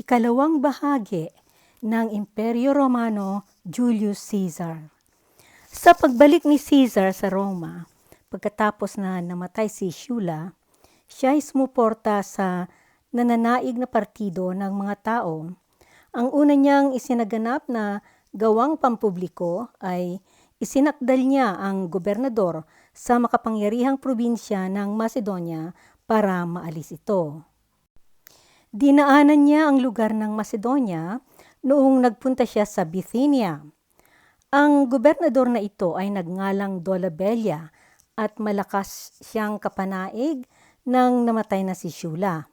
ikalawang bahagi ng Imperyo Romano Julius Caesar. Sa pagbalik ni Caesar sa Roma, pagkatapos na namatay si Shula, siya ay sumuporta sa nananaig na partido ng mga tao. Ang una niyang isinaganap na gawang pampubliko ay isinakdal niya ang gobernador sa makapangyarihang probinsya ng Macedonia para maalis ito. Dinaanan niya ang lugar ng Macedonia noong nagpunta siya sa Bithynia. Ang gobernador na ito ay nagngalang Dolabella at malakas siyang kapanaig nang namatay na si Shula.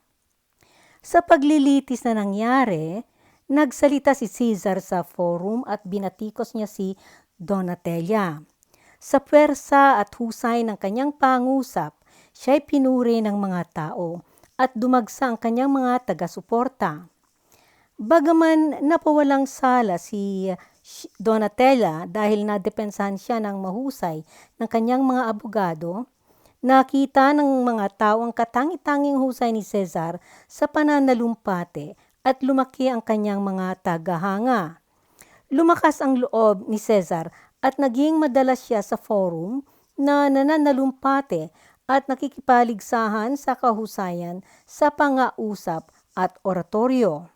Sa paglilitis na nangyari, nagsalita si Caesar sa forum at binatikos niya si Donatella. Sa pwersa at husay ng kanyang pangusap, siya ay pinuri ng mga tao at dumagsa ang kanyang mga taga-suporta. Bagaman napawalang sala si Donatella dahil nadepensahan siya ng mahusay ng kanyang mga abogado, nakita ng mga tao ang katangi-tanging husay ni Cesar sa pananalumpate at lumaki ang kanyang mga tagahanga. Lumakas ang loob ni Cesar at naging madalas siya sa forum na nananalumpate at nakikipaligsahan sa kahusayan sa pangausap at oratorio.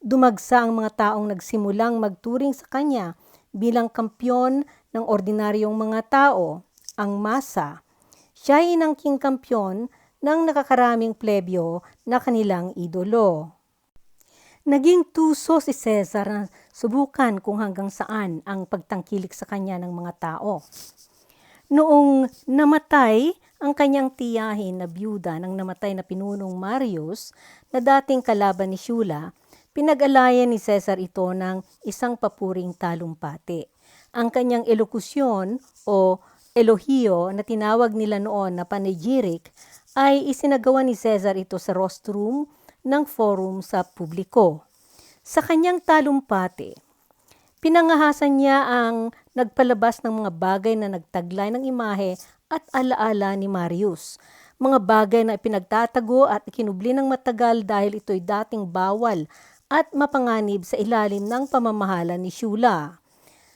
Dumagsa ang mga taong nagsimulang magturing sa kanya bilang kampyon ng ordinaryong mga tao, ang masa. Siya ay inangking kampyon ng nakakaraming plebyo na kanilang idolo. Naging tuso si Cesar na subukan kung hanggang saan ang pagtangkilik sa kanya ng mga tao. Noong namatay ang kanyang tiyahin na byuda ng namatay na pinunong Marius na dating kalaban ni Shula, pinag-alayan ni Cesar ito ng isang papuring talumpati. Ang kanyang elokusyon o elohio na tinawag nila noon na panegyric ay isinagawa ni Cesar ito sa rostrum ng forum sa publiko. Sa kanyang talumpati, pinangahasan niya ang nagpalabas ng mga bagay na nagtaglay ng imahe at alaala ni Marius. Mga bagay na ipinagtatago at ikinubli ng matagal dahil ito'y dating bawal at mapanganib sa ilalim ng pamamahala ni Shula.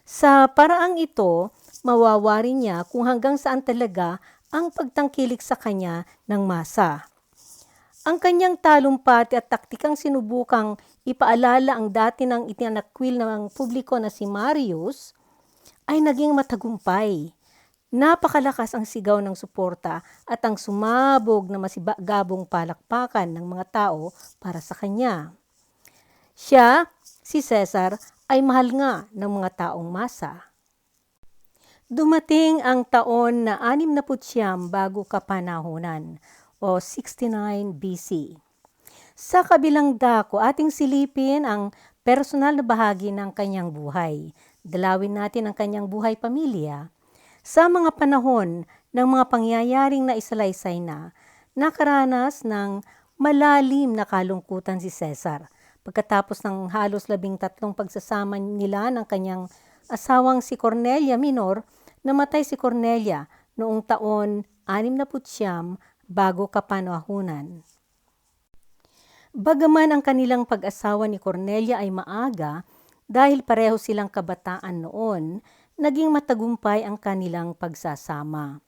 Sa paraang ito, mawawari niya kung hanggang saan talaga ang pagtangkilik sa kanya ng masa. Ang kanyang talumpati at taktikang sinubukang ipaalala ang dati ng itinakwil ng publiko na si Marius ay naging matagumpay. Napakalakas ang sigaw ng suporta at ang sumabog na masigabong palakpakan ng mga tao para sa kanya. Siya, si Cesar, ay mahal nga ng mga taong masa. Dumating ang taon na 69 bago kapanahonan o 69 BC. Sa kabilang dako, ating silipin ang personal na bahagi ng kanyang buhay. Dalawin natin ang kanyang buhay pamilya. Sa mga panahon ng mga pangyayaring na isalaysay na, nakaranas ng malalim na kalungkutan si Cesar. Pagkatapos ng halos labing tatlong pagsasama nila ng kanyang asawang si Cornelia Minor, namatay si Cornelia noong taon 69 bago kapanahunan. Bagaman ang kanilang pag-asawa ni Cornelia ay maaga, dahil pareho silang kabataan noon, naging matagumpay ang kanilang pagsasama.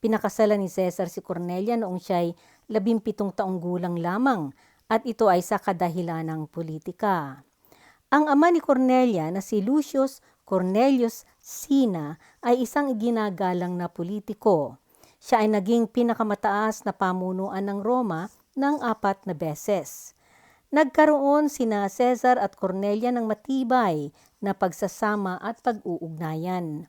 Pinakasalan ni Cesar si Cornelia noong siya ay labimpitong taong gulang lamang at ito ay sa kadahilan ng politika. Ang ama ni Cornelia na si Lucius Cornelius Sina ay isang ginagalang na politiko. Siya ay naging pinakamataas na pamunuan ng Roma ng apat na beses. Nagkaroon sina Cesar at Cornelia ng matibay na pagsasama at pag-uugnayan.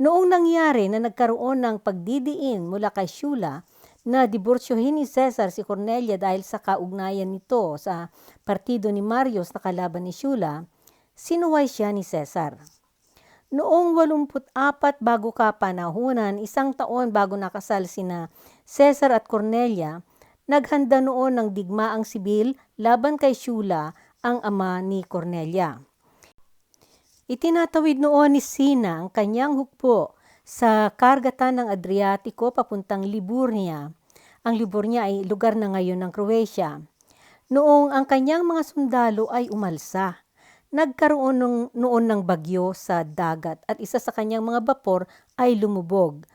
Noong nangyari na nagkaroon ng pagdidiin mula kay Shula na diborsyohin ni Cesar si Cornelia dahil sa kaugnayan nito sa partido ni Marius na kalaban ni Shula, sinuway siya ni Cesar. Noong 84 bago kapanahunan, isang taon bago nakasal sina Cesar at Cornelia, naghanda noon ng digmaang sibil laban kay Shula, ang ama ni Cornelia. Itinatawid noon ni Sina ang kanyang hukbo sa kargatan ng Adriatiko papuntang Liburnia. Ang Liburnia ay lugar na ngayon ng Croatia. noong ang kanyang mga sundalo ay umalsa. Nagkaroon nung, noon ng bagyo sa dagat at isa sa kanyang mga bapor ay lumubog.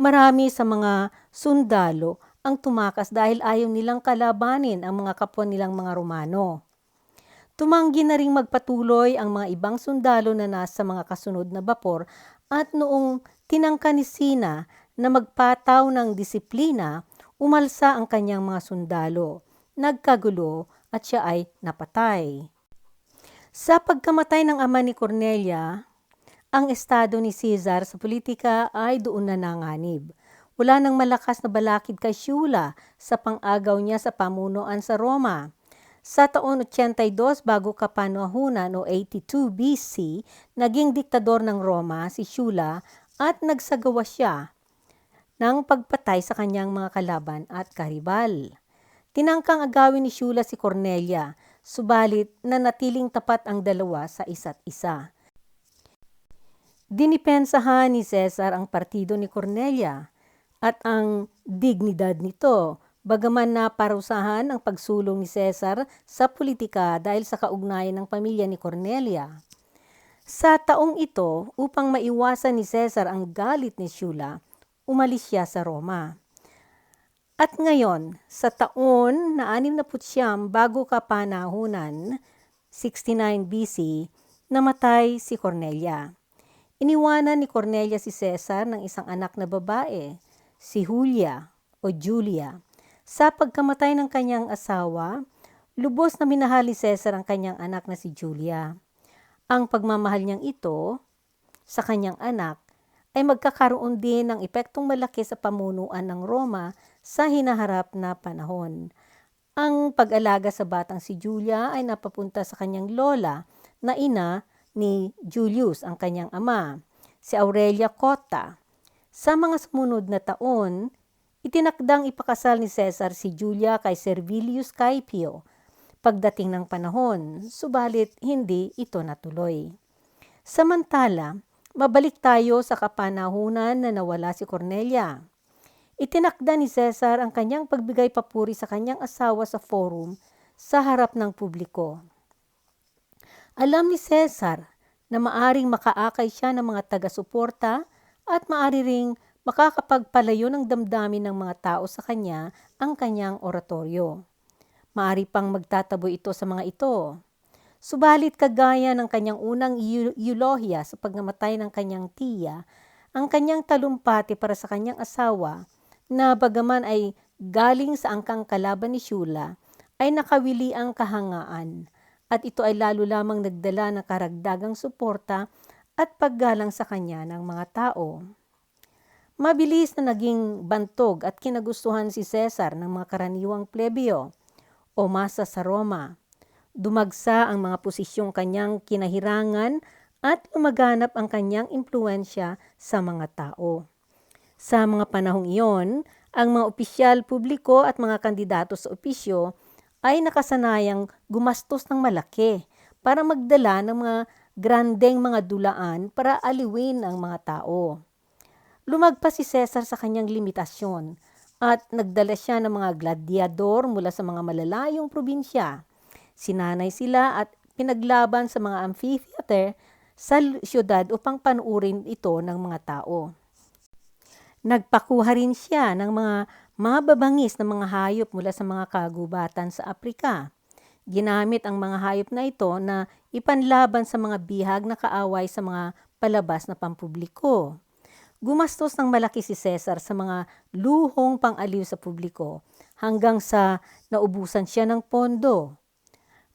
Marami sa mga sundalo ang tumakas dahil ayaw nilang kalabanin ang mga kapwa nilang mga Romano. Tumanggi na ring magpatuloy ang mga ibang sundalo na nasa mga kasunod na bapor at noong tinangka ni Sina na magpataw ng disiplina, umalsa ang kanyang mga sundalo. Nagkagulo at siya ay napatay. Sa pagkamatay ng ama ni Cornelia, ang estado ni Caesar sa politika ay doon na nanganib. Wala nang malakas na balakid kay Syula sa pang-agaw niya sa pamunuan sa Roma. Sa taon 82 bago kapanahunan o 82 BC, naging diktador ng Roma si Syula at nagsagawa siya ng pagpatay sa kanyang mga kalaban at karibal. Tinangkang agawin ni Syula si Cornelia subalit nanatiling tapat ang dalawa sa isa't isa. Dinipensahan ni Cesar ang partido ni Cornelia at ang dignidad nito, bagaman na parusahan ang pagsulong ni Cesar sa politika dahil sa kaugnayan ng pamilya ni Cornelia. Sa taong ito, upang maiwasan ni Cesar ang galit ni Syula, umalis siya sa Roma. At ngayon, sa taon na 69 bago kapanahunan, 69 BC, namatay si Cornelia. Iniwanan ni Cornelia si Cesar ng isang anak na babae, si Julia o Julia. Sa pagkamatay ng kanyang asawa, lubos na minahal ni Cesar ang kanyang anak na si Julia. Ang pagmamahal niyang ito sa kanyang anak ay magkakaroon din ng epektong malaki sa pamunuan ng Roma sa hinaharap na panahon. Ang pag-alaga sa batang si Julia ay napapunta sa kanyang lola na ina ni Julius, ang kanyang ama, si Aurelia Cotta. Sa mga sumunod na taon, itinakdang ipakasal ni Cesar si Julia kay Servilius Caipio pagdating ng panahon, subalit hindi ito natuloy. Samantala, mabalik tayo sa kapanahunan na nawala si Cornelia. Itinakda ni Cesar ang kanyang pagbigay papuri sa kanyang asawa sa forum sa harap ng publiko. Alam ni Cesar na maaring makaakay siya ng mga taga-suporta at maari ring makakapagpalayo ng damdamin ng mga tao sa kanya ang kanyang oratoryo. Maari pang magtatabo ito sa mga ito. Subalit kagaya ng kanyang unang eulogia sa pagnamatay ng kanyang tiya, ang kanyang talumpati para sa kanyang asawa na bagaman ay galing sa angkang kalaban ni Shula, ay nakawili ang kahangaan at ito ay lalo lamang nagdala ng karagdagang suporta at paggalang sa kanya ng mga tao. Mabilis na naging bantog at kinagustuhan si Cesar ng mga karaniwang plebeo o masa sa Roma. Dumagsa ang mga posisyong kanyang kinahirangan at umaganap ang kanyang impluensya sa mga tao. Sa mga panahong iyon, ang mga opisyal publiko at mga kandidato sa opisyo ay nakasanayang gumastos ng malaki para magdala ng mga grandeng mga dulaan para aliwin ang mga tao. Lumagpas si Cesar sa kanyang limitasyon at nagdala siya ng mga gladiador mula sa mga malalayong probinsya. Sinanay sila at pinaglaban sa mga amphitheater sa siyudad upang panuurin ito ng mga tao. Nagpakuha rin siya ng mga mababangis na mga hayop mula sa mga kagubatan sa Aprika. Ginamit ang mga hayop na ito na ipanlaban sa mga bihag na kaaway sa mga palabas na pampubliko. Gumastos ng malaki si Cesar sa mga luhong pang-aliw sa publiko hanggang sa naubusan siya ng pondo.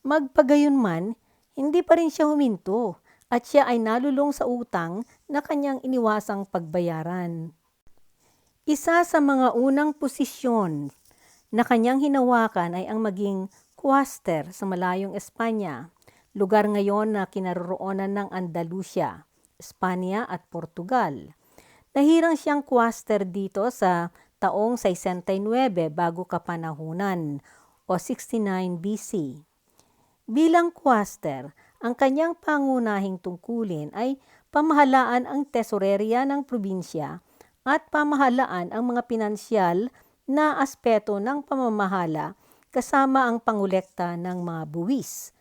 Magpagayon man, hindi pa rin siya huminto at siya ay nalulong sa utang na kanyang iniwasang pagbayaran. Isa sa mga unang posisyon na kanyang hinawakan ay ang maging quaster sa malayong Espanya, lugar ngayon na kinaroroonan ng Andalusia, Espanya at Portugal. Nahirang siyang quaster dito sa taong 69 bago kapanahunan o 69 BC. Bilang quaster, ang kanyang pangunahing tungkulin ay pamahalaan ang tesoreria ng probinsya at pamahalaan ang mga pinansyal na aspeto ng pamamahala kasama ang pangolekta ng mga buwis.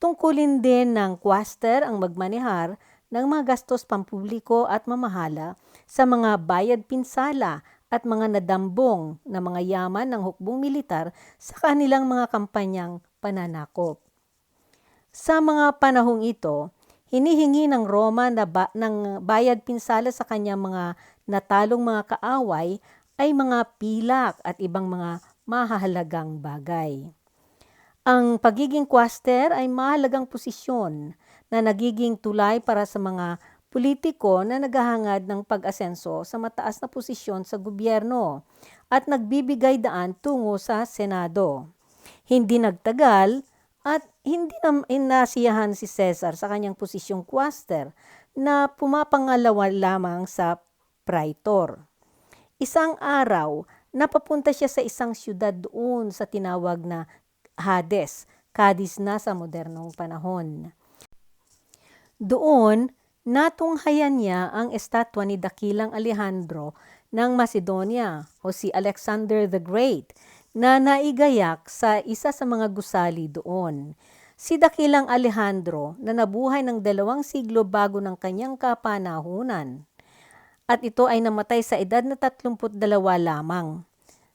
Tungkulin din ng kwaster ang magmanehar ng mga gastos pampubliko at mamahala sa mga bayad pinsala at mga nadambong na mga yaman ng hukbong militar sa kanilang mga kampanyang pananakop. Sa mga panahong ito, hinihingi ng Roma na ba, ng bayad pinsala sa kanyang mga natalong mga kaaway ay mga pilak at ibang mga mahahalagang bagay. Ang pagiging kwaster ay mahalagang posisyon na nagiging tulay para sa mga politiko na naghahangad ng pag-asenso sa mataas na posisyon sa gobyerno at nagbibigay daan tungo sa Senado. Hindi nagtagal at hindi na inasiyahan si Cesar sa kanyang posisyong kwaster na pumapangalawa lamang sa praetor. Isang araw, napapunta siya sa isang syudad doon sa tinawag na Hades, Cadiz na sa modernong panahon. Doon, natunghayan niya ang estatwa ni Dakilang Alejandro ng Macedonia o si Alexander the Great na naigayak sa isa sa mga gusali doon. Si Dakilang Alejandro na nabuhay ng dalawang siglo bago ng kanyang kapanahunan at ito ay namatay sa edad na 32 lamang.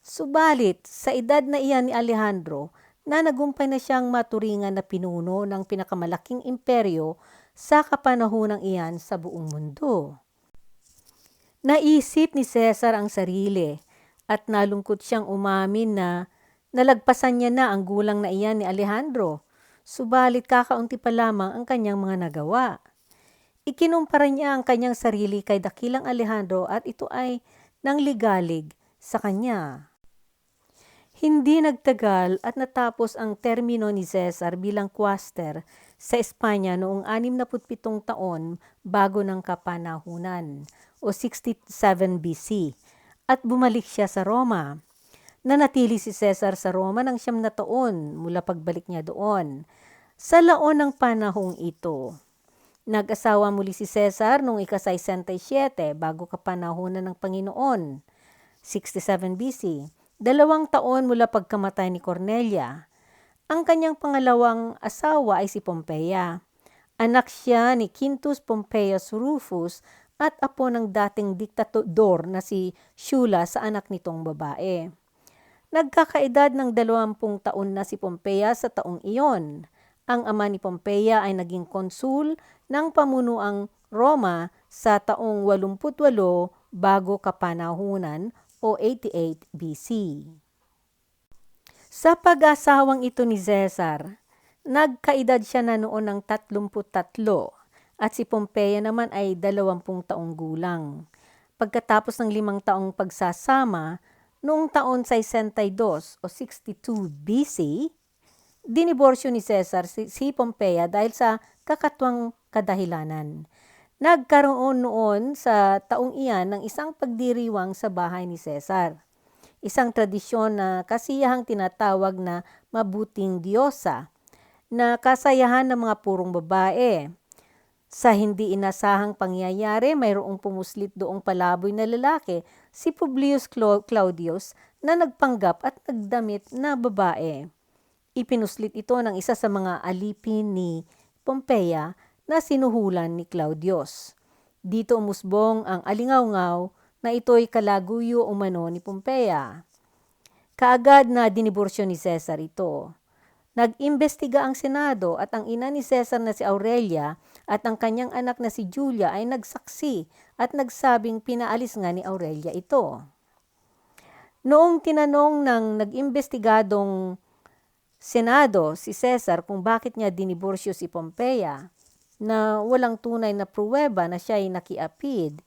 Subalit, sa edad na iyan ni Alejandro, na nagumpay na siyang maturingan na pinuno ng pinakamalaking imperyo sa kapanahonang iyan sa buong mundo. Naisip ni Cesar ang sarili at nalungkot siyang umamin na nalagpasan niya na ang gulang na iyan ni Alejandro, subalit kakaunti pa lamang ang kanyang mga nagawa. Ikinumpara niya ang kanyang sarili kay Dakilang Alejandro at ito ay nangligalig sa kanya. Hindi nagtagal at natapos ang termino ni Cesar bilang kwaster sa Espanya noong 67 taon bago ng kapanahunan o 67 BC at bumalik siya sa Roma. Nanatili si Cesar sa Roma ng siyam na taon mula pagbalik niya doon. Sa laon ng panahong ito, nag-asawa muli si Cesar noong ika-67 bago kapanahunan ng Panginoon, 67 BC dalawang taon mula pagkamatay ni Cornelia. Ang kanyang pangalawang asawa ay si Pompeia. Anak siya ni Quintus Pompeius Rufus at apo ng dating diktador na si Shula sa anak nitong babae. Nagkakaedad ng dalawampung taon na si Pompeia sa taong iyon. Ang ama ni Pompeia ay naging konsul ng pamunuang Roma sa taong 88 bago kapanahunan o 88 BC. Sa pag-asawang ito ni Cesar, nagkaedad siya na noon ng 33 at si Pompeia naman ay 20 taong gulang. Pagkatapos ng limang taong pagsasama, noong taon 62 o 62 BC, diniborsyo ni Cesar si, si Pompeia dahil sa kakatwang kadahilanan. Nagkaroon noon sa taong iyan ng isang pagdiriwang sa bahay ni Cesar. Isang tradisyon na kasiyahang tinatawag na mabuting diyosa na kasayahan ng mga purong babae. Sa hindi inasahang pangyayari, mayroong pumuslit doong palaboy na lalaki, si Publius Claudius, na nagpanggap at nagdamit na babae. Ipinuslit ito ng isa sa mga alipin ni Pompeia na sinuhulan ni Claudius. Dito umusbong ang alingaw-ngaw na ito'y kalaguyo umano ni Pompeia. Kaagad na diniborsyo ni Cesar ito. Nag-imbestiga ang Senado at ang ina ni Cesar na si Aurelia at ang kanyang anak na si Julia ay nagsaksi at nagsabing pinaalis nga ni Aurelia ito. Noong tinanong ng nag-imbestigadong Senado si Cesar kung bakit niya diniborsyo si Pompeia, na walang tunay na pruweba na siya ay nakiapid,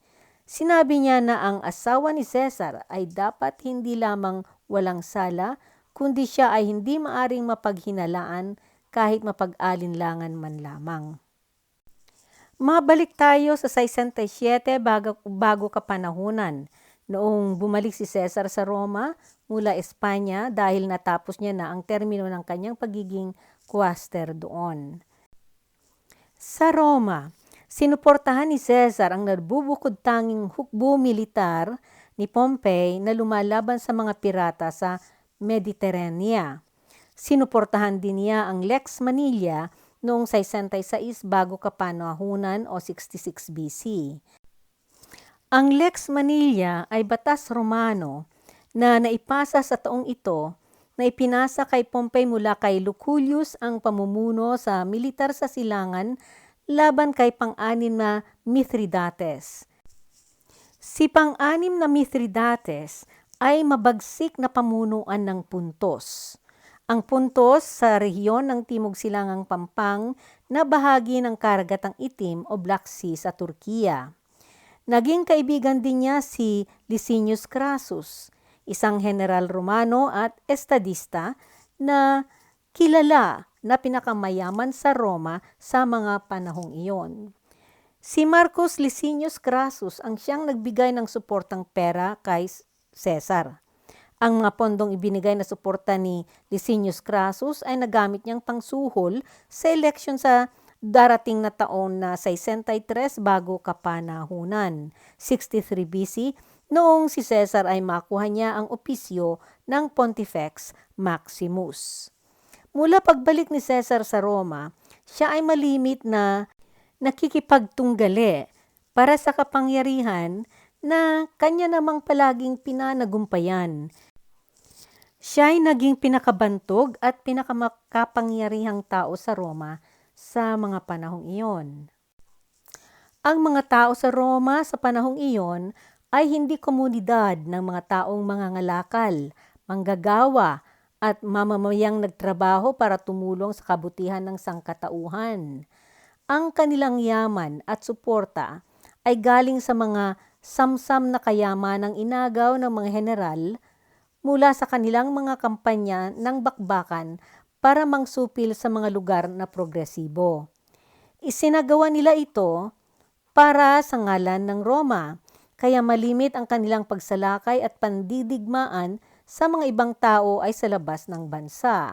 sinabi niya na ang asawa ni Cesar ay dapat hindi lamang walang sala, kundi siya ay hindi maaring mapaghinalaan kahit mapag-alinlangan man lamang. Mabalik tayo sa 67 bago, bago kapanahunan, noong bumalik si Cesar sa Roma mula Espanya dahil natapos niya na ang termino ng kanyang pagiging kwaster doon. Sa Roma, sinuportahan ni Cesar ang narbubukod tanging hukbo militar ni Pompey na lumalaban sa mga pirata sa Mediterranea. Sinuportahan din niya ang Lex Manila noong 66 bago kapanahunan o 66 BC. Ang Lex Manila ay batas Romano na naipasa sa taong ito na ipinasa kay Pompey mula kay Lucullus ang pamumuno sa militar sa silangan laban kay pang-anim na Mithridates. Si pang-anim na Mithridates ay mabagsik na pamunuan ng puntos. Ang puntos sa rehiyon ng Timog Silangang Pampang na bahagi ng Karagatang Itim o Black Sea sa Turkiya. Naging kaibigan din niya si Licinius Crassus, isang general Romano at estadista na kilala na pinakamayaman sa Roma sa mga panahong iyon. Si Marcus Licinius Crassus ang siyang nagbigay ng suportang pera kay Caesar. Ang mga pondong ibinigay na suporta ni Licinius Crassus ay nagamit niyang pangsuhol sa eleksyon sa darating na taon na 63 bago kapanahunan, 63 BC, noong si Caesar ay makuha niya ang opisyo ng Pontifex Maximus. Mula pagbalik ni Caesar sa Roma, siya ay malimit na nakikipagtunggali para sa kapangyarihan na kanya namang palaging pinanagumpayan siya ay naging pinakabantog at pinakamakapangyarihang tao sa Roma sa mga panahong iyon. Ang mga tao sa Roma sa panahong iyon ay hindi komunidad ng mga taong mangangalakal, manggagawa, at mamamayang nagtrabaho para tumulong sa kabutihan ng sangkatauhan. Ang kanilang yaman at suporta ay galing sa mga samsam na kayaman ng inagaw ng mga general mula sa kanilang mga kampanya ng bakbakan para mangsupil sa mga lugar na progresibo. Isinagawa nila ito para sa ngalan ng Roma, kaya malimit ang kanilang pagsalakay at pandidigmaan sa mga ibang tao ay sa labas ng bansa.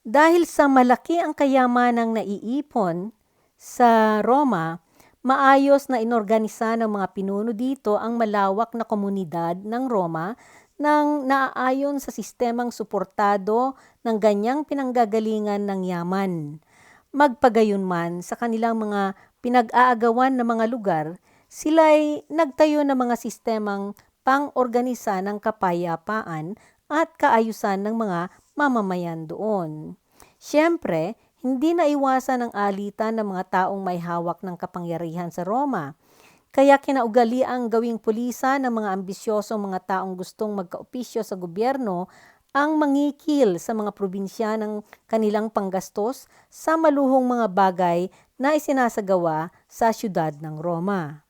Dahil sa malaki ang kayamanang naiipon sa Roma, maayos na inorganisa ng mga pinuno dito ang malawak na komunidad ng Roma nang naaayon sa sistemang suportado ng ganyang pinanggagalingan ng yaman. Magpagayon man sa kanilang mga pinag-aagawan na mga lugar, sila'y nagtayo ng mga sistemang pang-organisa ng kapayapaan at kaayusan ng mga mamamayan doon. Siyempre, hindi naiwasan ang alitan ng mga taong may hawak ng kapangyarihan sa Roma kaya kinaugali ang gawing pulisa ng mga ambisyosong mga taong gustong magkaopisyo sa gobyerno ang mangikil sa mga probinsya ng kanilang panggastos sa maluhong mga bagay na isinasagawa sa siyudad ng Roma.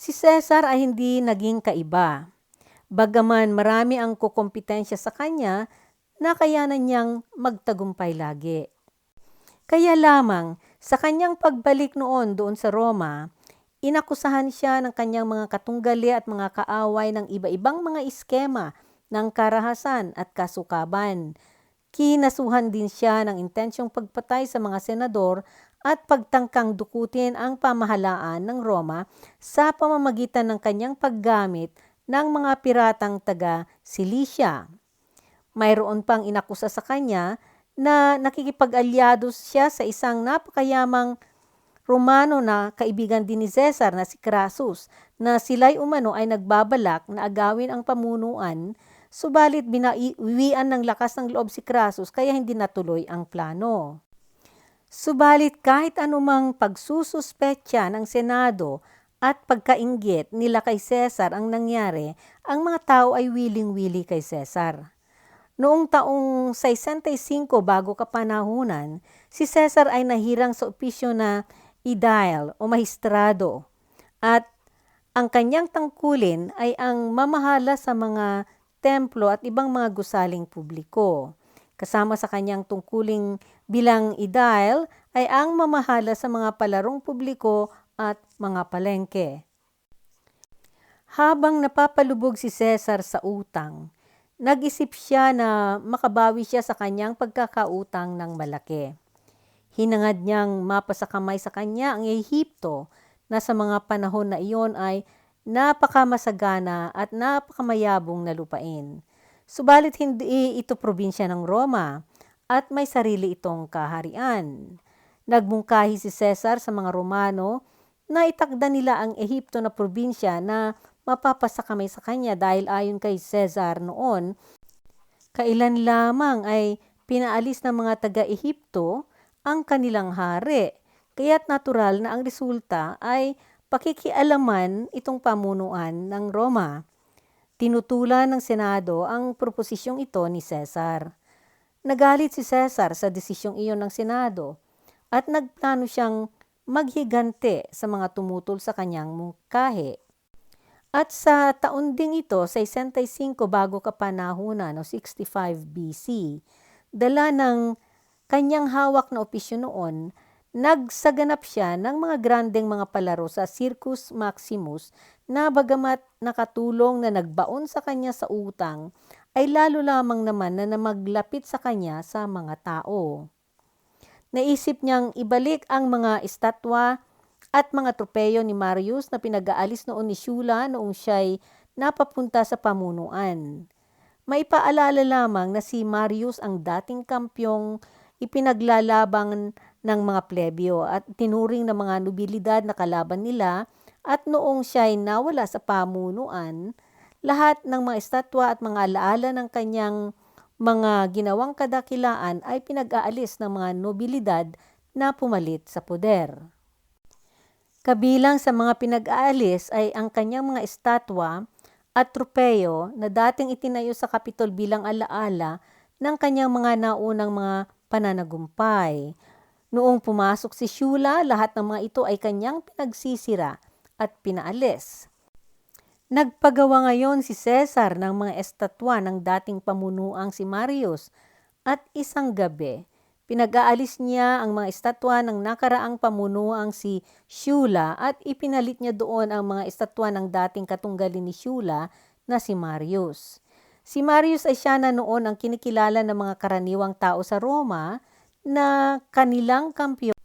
Si Cesar ay hindi naging kaiba. Bagaman marami ang kukompetensya sa kanya, nakayanan niyang magtagumpay lagi. Kaya lamang sa kanyang pagbalik noon doon sa Roma, Inakusahan siya ng kanyang mga katunggali at mga kaaway ng iba-ibang mga iskema ng karahasan at kasukaban. Kinasuhan din siya ng intensyong pagpatay sa mga senador at pagtangkang dukutin ang pamahalaan ng Roma sa pamamagitan ng kanyang paggamit ng mga piratang taga Cilicia. Mayroon pang inakusa sa kanya na nakikipag-alyado siya sa isang napakayamang Romano na kaibigan din ni Cesar na si Crassus na sila'y umano ay nagbabalak na agawin ang pamunuan subalit binaiwian ng lakas ng loob si Crassus kaya hindi natuloy ang plano. Subalit kahit anumang pagsususpetya ng Senado at pagkainggit nila kay Cesar ang nangyari, ang mga tao ay wiling-wili kay Cesar. Noong taong 65 bago kapanahunan, si Cesar ay nahirang sa opisyo na idail o mahistrado at ang kanyang tangkulin ay ang mamahala sa mga templo at ibang mga gusaling publiko. Kasama sa kanyang tungkuling bilang idail ay ang mamahala sa mga palarong publiko at mga palengke. Habang napapalubog si Cesar sa utang, nag-isip siya na makabawi siya sa kanyang pagkakautang ng malaki. Hinangad niyang mapasakamay sa kanya ang Ehipto na sa mga panahon na iyon ay napakamasagana at napakamayabong na lupain. Subalit hindi ito probinsya ng Roma at may sarili itong kaharian. Nagmungkahi si Cesar sa mga Romano na itakda nila ang Ehipto na probinsya na mapapasakamay sa kanya dahil ayon kay Cesar noon, kailan lamang ay pinaalis ng mga taga-Ehipto ang kanilang hari. Kaya't natural na ang resulta ay pakikialaman itong pamunuan ng Roma. Tinutulan ng Senado ang proposisyong ito ni Cesar. Nagalit si Cesar sa desisyong iyon ng Senado at nagplano siyang maghigante sa mga tumutol sa kanyang mungkahi. At sa taon ding ito, sa 65 bago kapanahunan o 65 BC, dala ng kanyang hawak na opisyon noon, nagsaganap siya ng mga grandeng mga palaro sa Circus Maximus na bagamat nakatulong na nagbaon sa kanya sa utang, ay lalo lamang naman na maglapit sa kanya sa mga tao. Naisip niyang ibalik ang mga estatwa at mga tropeyo ni Marius na pinag-aalis noon ni Shula noong siya'y napapunta sa pamunuan. Maipaalala lamang na si Marius ang dating kampyong ipinaglalabang ng mga plebyo at tinuring ng mga nobilidad na kalaban nila at noong siya'y nawala sa pamunuan, lahat ng mga estatwa at mga alaala ng kanyang mga ginawang kadakilaan ay pinag-aalis ng mga nobilidad na pumalit sa poder. Kabilang sa mga pinag-aalis ay ang kanyang mga estatwa at tropeyo na dating itinayo sa Kapitol bilang alaala ng kanyang mga naunang mga pananagumpay. Noong pumasok si Shula, lahat ng mga ito ay kanyang pinagsisira at pinaalis. Nagpagawa ngayon si Cesar ng mga estatwa ng dating pamunuang si Marius at isang gabi, pinag-aalis niya ang mga estatwa ng nakaraang pamunuang si Shula at ipinalit niya doon ang mga estatwa ng dating katunggalin ni Shula na si Marius. Si Marius ay siya na noon ang kinikilala ng mga karaniwang tao sa Roma na kanilang kampyon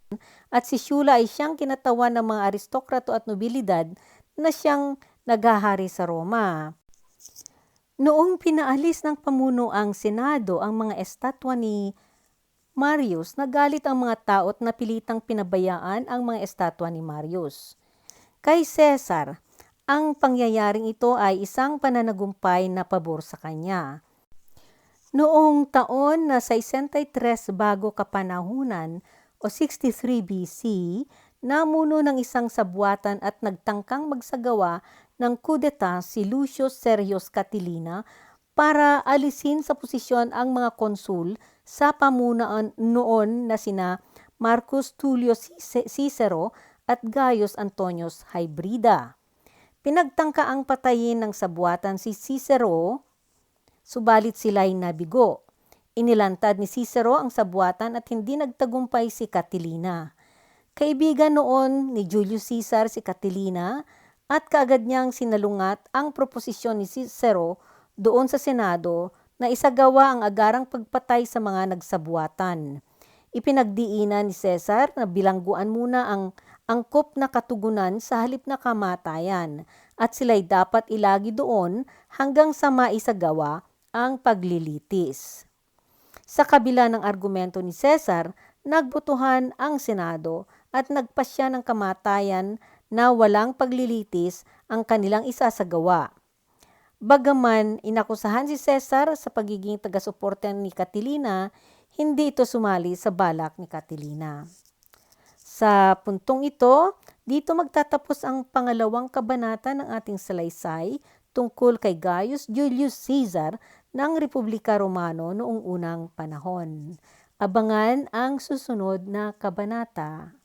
at si Shula ay siyang kinatawan ng mga aristokrato at nobilidad na siyang naghahari sa Roma. Noong pinaalis ng pamuno ang Senado ang mga estatwa ni Marius, nagalit ang mga tao at napilitang pinabayaan ang mga estatwa ni Marius. Kay Cesar, ang pangyayaring ito ay isang pananagumpay na pabor sa kanya. Noong taon na 63 bago kapanahunan o 63 BC, namuno ng isang sabuatan at nagtangkang magsagawa ng kudeta si Lucius Sergius Catilina para alisin sa posisyon ang mga konsul sa pamunaan noon na sina Marcus Tullius Cicero at Gaius Antonius Hybrida. Pinagtangka ang patayin ng sabuatan si Cicero, subalit sila'y nabigo. Inilantad ni Cicero ang sabuatan at hindi nagtagumpay si Catilina. Kaibigan noon ni Julius Caesar si Catilina at kaagad niyang sinalungat ang proposisyon ni Cicero doon sa Senado na isagawa ang agarang pagpatay sa mga nagsabuatan. Ipinagdiinan ni Cesar na bilangguan muna ang angkop na katugunan sa halip na kamatayan at sila'y dapat ilagi doon hanggang sa maisagawa ang paglilitis. Sa kabila ng argumento ni Cesar, nagbutuhan ang Senado at nagpasya ng kamatayan na walang paglilitis ang kanilang isasagawa. Bagaman inakusahan si Cesar sa pagiging taga-suporta ni Catilina, hindi ito sumali sa balak ni Catilina. Sa puntong ito, dito magtatapos ang pangalawang kabanata ng ating salaysay tungkol kay Gaius Julius Caesar ng Republika Romano noong unang panahon. Abangan ang susunod na kabanata.